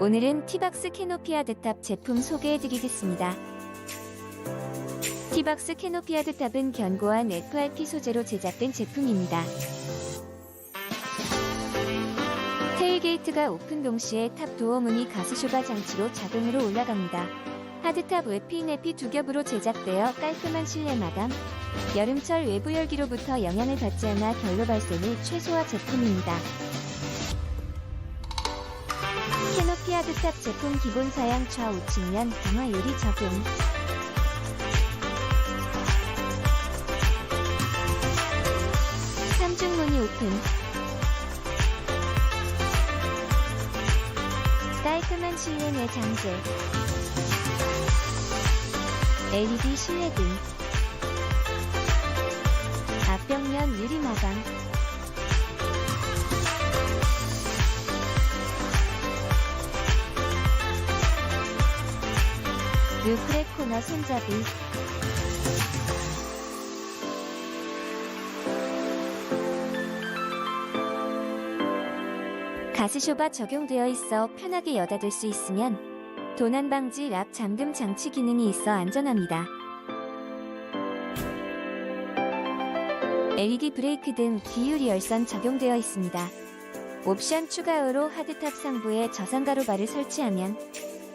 오늘은 티박스 캐노피아 드탑 제품 소개해드리겠습니다. 티박스 캐노피아 드탑은 견고한 FRP 소재로 제작된 제품입니다. 테일게이트가 오픈 동시에 탑 도어 문이 가스쇼바 장치로 자동으로 올라갑니다. 하드탑 외피 내피 두 겹으로 제작되어 깔끔한 실내 마감, 여름철 외부 열기로부터 영향을 받지 않아 결로 발생을 최소화 제품입니다. 하드탑 제품 기본 사양 좌우 측면 강화 유리 적용. 삼중 문이 오픈. 깔끔한 실내 장재. LED 실내등. 앞벽면 유리 마감. 루프레 코너 손잡이. 가스쇼바 적용되어 있어 편하게 여닫을 수 있으면 도난 방지 랍 잠금 장치 기능이 있어 안전합니다. LED 브레이크 등 기유리 열선 적용되어 있습니다. 옵션 추가로 하드탑 상부에 저상가로 바를 설치하면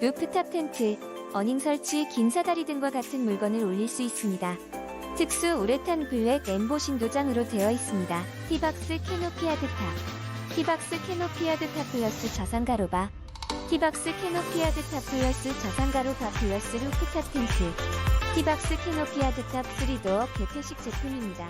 루프탑 텐트, 어닝 설치, 긴 사다리 등과 같은 물건을 올릴 수 있습니다. 특수 우레탄 블랙 엠보싱 도장으로 되어 있습니다. 티박스 캐노피 하드탑 티박스 캐노피 하드탑 플러스 저상가로바 티박스 캐노피 하드탑 플러스 저상가로바 플러스 루프탑 텐트 티박스 캐노피 하드탑 3도어 개폐식 제품입니다.